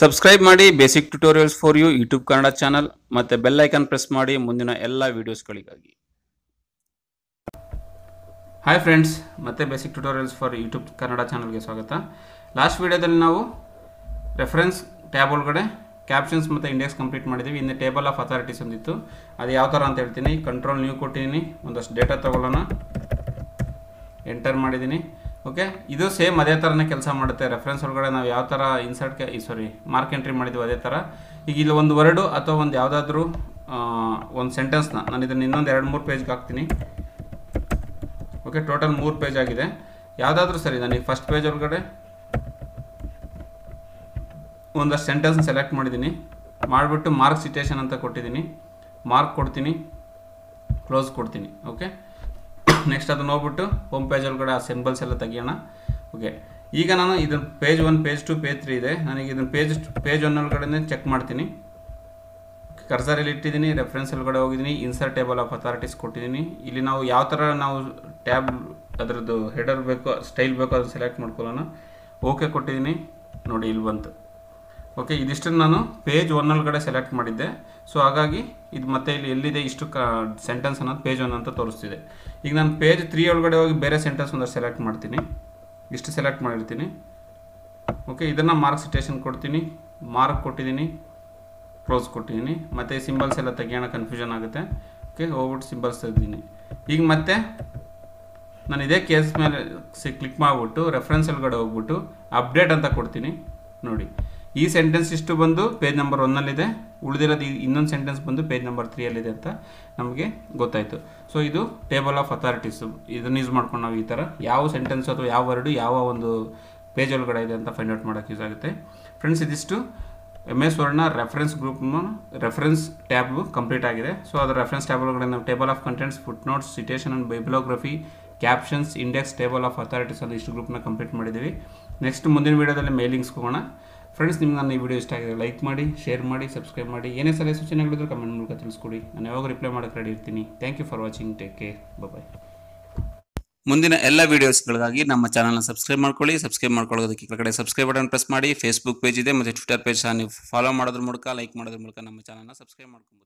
Subscribe ಮಾಡಿ basic tutorials for you YouTube Kannada channel ಮತ್ತು bell icon press ಮಾಡಿ ಮುಂದಿನ ಎಲ್ಲ ವೀಡಿಯೋಸ್ಗಳಿಗಾಗಿ ಹಾಯ್ ಫ್ರೆಂಡ್ಸ್ ಮತ್ತೆ basic tutorials for YouTube Kannada ಚಾನಲ್ಗೆ ಸ್ವಾಗತ. ಲಾಸ್ಟ್ ವಿಡಿಯೋದಲ್ಲಿ ನಾವು ರೆಫರೆನ್ಸ್ ಟ್ಯಾಬ್ ಒಳಗಡೆ ಕ್ಯಾಪ್ಷನ್ಸ್ ಮತ್ತು ಇಂಡೆಕ್ಸ್ ಕಂಪ್ಲೀಟ್ ಮಾಡಿದ್ದೀವಿ ಇನ್ನು ಟೇಬಲ್ ಆಫ್ ಅಥಾರಿಟೀಸ್ ಒಂದಿತ್ತು. ಅದು ಯಾವ ಥರ ಅಂತ ಹೇಳ್ತೀನಿ. ಕಂಟ್ರೋಲ್ ನೀವು ಕೊಟ್ಟಿದ್ದೀನಿ. ಒಂದಷ್ಟು ಡೇಟಾ ತಗೊಳ್ಳೋಣ. ಎಂಟರ್ ಮಾಡಿದ್ದೀನಿ. ಓಕೆ ಇದು ಸೇಮ್ ಅದೇ ಥರನೇ ಕೆಲಸ ಮಾಡುತ್ತೆ. ರೆಫರೆನ್ಸ್ ಒಳಗಡೆ ನಾವು ಯಾವ ಥರ ಇನ್ಸರ್ಟ್ ಸಾರಿ ಮಾರ್ಕ್ ಎಂಟ್ರಿ ಮಾಡಿದ್ವಿ ಅದೇ ಥರ ಈಗ ಇಲ್ಲಿ ಒಂದು ವರ್ಡು ಅಥವಾ ಒಂದು ಯಾವುದಾದ್ರೂ ಒಂದು ಸೆಂಟೆನ್ಸ್ನ ನಾನು ಇದನ್ನು ಇನ್ನೊಂದು ಎರಡು ಮೂರು ಪೇಜ್ಗೆ ಹಾಕ್ತೀನಿ. ಓಕೆ ಟೋಟಲ್ ಮೂರು ಪೇಜ್ ಆಗಿದೆ. ಯಾವುದಾದ್ರೂ ಸರಿ, ನಾನು ಫಸ್ಟ್ ಪೇಜ್ ಒಳಗಡೆ ಒಂದಷ್ಟು ಸೆಂಟೆನ್ಸ್ ಸೆಲೆಕ್ಟ್ ಮಾಡಿದ್ದೀನಿ ಮಾಡಿಬಿಟ್ಟು ಮಾರ್ಕ್ ಸಿಟೇಷನ್ ಅಂತ ಕೊಟ್ಟಿದ್ದೀನಿ ಮಾರ್ಕ್ ಕೊಡ್ತೀನಿ. ಕ್ಲೋಸ್ ಕೊಡ್ತೀನಿ. ಓಕೆ ನೆಕ್ಸ್ಟ್ ಅದನ್ನು ಹೋಗ್ಬಿಟ್ಟು ಹೋಮ್ ಪೇಜ್ ಒಳಗಡೆ ಆ ಸಿಂಬಲ್ಸ್ ಎಲ್ಲ ತೆಗಿಯೋಣ. ಓಕೆ ಈಗ ನಾನು ಇದನ್ನು page one page two page three ಇದೆ. ನನಗೆ ಇದನ್ನು ಪೇಜ್ ಪೇಜ್ ಒನ್ ಒಳಗಡೆ ಚೆಕ್ ಮಾಡ್ತೀನಿ. ಕರ್ಸರಲ್ಲಿ ಇಟ್ಟಿದ್ದೀನಿ ರೆಫರೆನ್ಸ್ ಒಳಗಡೆ ಹೋಗಿದ್ದೀನಿ ಇನ್ಸರ್ಟ್ ಟೇಬಲ್ ಆಫ್ ಅಥಾರಿಟೀಸ್ ಕೊಟ್ಟಿದ್ದೀನಿ. ಇಲ್ಲಿ ನಾವು ಯಾವ ಥರ ನಾವು ಟ್ಯಾಬ್ ಅದರದ್ದು ಹೆಡರ್ ಬೇಕೋ ಸ್ಟೈಲ್ ಬೇಕೋ ಅದನ್ನು ಸೆಲೆಕ್ಟ್ ಮಾಡ್ಕೊಳ್ಳೋಣ. ಓಕೆ ಕೊಟ್ಟಿದ್ದೀನಿ. ನೋಡಿ, ಇಲ್ಲಿ ಬಂತು. ಓಕೆ ಇದಿಷ್ಟನ್ನು ನಾನು ಪೇಜ್ ಒನ್ ಒಳಗಡೆ ಸೆಲೆಕ್ಟ್ ಮಾಡಿದ್ದೆ. ಸೊ ಹಾಗಾಗಿ ಇದು ಮತ್ತೆ ಇಲ್ಲಿ ಎಲ್ಲಿದೆ ಇಷ್ಟು ಕ ಸೆಂಟೆನ್ಸ್ ಅನ್ನೋದು ಪೇಜ್ ಒನ್ ಅಂತ ತೋರಿಸ್ತಿದೆ. ಈಗ ನಾನು ಪೇಜ್ ತ್ರೀ ಒಳಗಡೆ ಹೋಗಿ ಬೇರೆ ಸೆಂಟೆನ್ಸ್ ಒಂದು ಸೆಲೆಕ್ಟ್ ಮಾಡ್ತೀನಿ. ಇಷ್ಟು ಸೆಲೆಕ್ಟ್ ಮಾಡಿರ್ತೀನಿ. ಓಕೆ ಇದನ್ನು ಮಾರ್ಕ್ ಸಿಟೇಷನ್ ಕೊಡ್ತೀನಿ. ಮಾರ್ಕ್ ಕೊಟ್ಟಿದ್ದೀನಿ. ಕ್ಲೋಸ್ ಕೊಟ್ಟಿದ್ದೀನಿ. ಮತ್ತು ಸಿಂಬಲ್ಸ್ ಎಲ್ಲ ತೆಗಿಯೋಣ ಕನ್ಫ್ಯೂಷನ್ ಆಗುತ್ತೆ. ಓಕೆ ಹೋಗ್ಬಿಟ್ಟು ಸಿಂಬಲ್ಸ್ ತೆಗ್ದೀನಿ ಈಗ ಮತ್ತೆ ನಾನು ಇದೇ ಕೇಸ್ ಮೇಲೆ ಕ್ಲಿಕ್ ಮಾಡಿಬಿಟ್ಟು ರೆಫರೆನ್ಸ್ ಒಳಗಡೆ ಹೋಗ್ಬಿಟ್ಟು ಅಪ್ಡೇಟ್ ಅಂತ ಕೊಡ್ತೀನಿ. ನೋಡಿ. ಈ ಸೆಂಟೆನ್ಸ್ ಇಷ್ಟು ಬಂದು ಪೇಜ್ ನಂಬರ್ ಒನ್ನಲ್ಲಿದೆ ಉಳಿದಿರೋದು ಇನ್ನೊಂದು ಸೆಂಟೆನ್ಸ್ ಬಂದು ಪೇಜ್ ನಂಬರ್ ತ್ರೀಯಲ್ಲಿದೆ ಅಂತ ನಮಗೆ ಗೊತ್ತಾಯಿತು. ಸೊ ಇದು ಟೇಬಲ್ ಆಫ್ ಅಥಾರಿಟೀಸು ಇದನ್ನು ಯೂಸ್ ಮಾಡ್ಕೊಂಡು ನಾವು ಈ ಥರ ಯಾವ ಸೆಂಟೆನ್ಸ್ ಅಥವಾ ಯಾವ ವರ್ಡು ಯಾವ ಒಂದು ಪೇಜ್ ಒಳಗಡೆ ಇದೆ ಅಂತ ಫೈಂಡ್ ಔಟ್ ಮಾಡೋಕ್ಕೆ ಯೂಸ್ ಆಗುತ್ತೆ. ಫ್ರೆಂಡ್ಸ್ ಇದಿಷ್ಟು. M S ವರ್ಡ್ನ reference group reference tab complete ಆಗಿದೆ. ಸೊ ಅದರ ರೆಫರೆನ್ಸ್ ಟ್ಯಾಬ್ ಒಳಗಡೆ ನಾವು table of contents footnotes citation and bibliography captions index table of authorities ಅಂತ ಇಷ್ಟು ಗ್ರೂಪ್ನ ಕಂಪ್ಲೀಟ್ ಮಾಡಿದ್ದೀವಿ. ನೆಕ್ಸ್ಟ್ ಮುಂದಿನ ವೀಡಿಯೋದಲ್ಲಿ ಮೇಲಿಂಗ್ಸ್ ಹೋಗೋಣ. ಫ್ರೆಂಡ್ಸ್ ನಿಮ್ಗೆ ನನ್ನ ಈ ವಿಡಿಯೋ ಇಷ್ಟ ಆಗಿದೆ ಲೈಕ್ ಮಾಡಿ ಶೇರ್ ಮಾಡಿ ಸಬ್ಸ್ಕ್ರೈಬ್ ಮಾಡಿ. ಏನೇ ಸಲಹೆ ಸೂಚನೆಗಳಿದ್ರು ಕಮೆಂಟ್ ಮೂಲಕ ತಿಳಿಸ್ಕೊಡಿ. ನಾನು ಯಾವಾಗ ರಿಪ್ಲೈ ಮಾಡೋಕ್ಕೆ ರೆಡಿ ಇರ್ತೀನಿ. Thank you for watching take care bye ಮುಂದಿನ ಎಲ್ಲ ವೀಡಿಯೋಸ್ಗಳಿಗಾಗಿ ನಮ್ಮ ಚಾನಲ್ನ ಸಬ್ಸ್ಕ್ರೈಬ್ ಮಾಡ್ಕೊಳ್ಳಿ. ಸಬ್ಸ್ಕ್ರೈಬ್ ಮಾಡ್ಕೊಳ್ಳೋದಕ್ಕೆ ಕೆಳಗಡೆ ಸಬ್ಸ್ಕ್ರೈಬ್ ಬಟನ್ ಪ್ರೆಸ್ ಮಾಡಿ. ಫೇಸ್ಬುಕ್ ಪೇಜ್ ಇದೆ, ಮತ್ತು ಟ್ವಿಟರ್ ಪೇಜ್ ನೀವು ಫಾಲೋ ಮಾಡೋದ್ರ ಮೂಲಕ ಲೈಕ್ ಮಾಡೋದ್ರ ಮೂಲಕ ನಮ್ಮ ಚಾನಲ್ನ ಸಬ್ಸ್ಕ್ರೈಬ್ ಮಾಡ್ಕೊಬೋದು.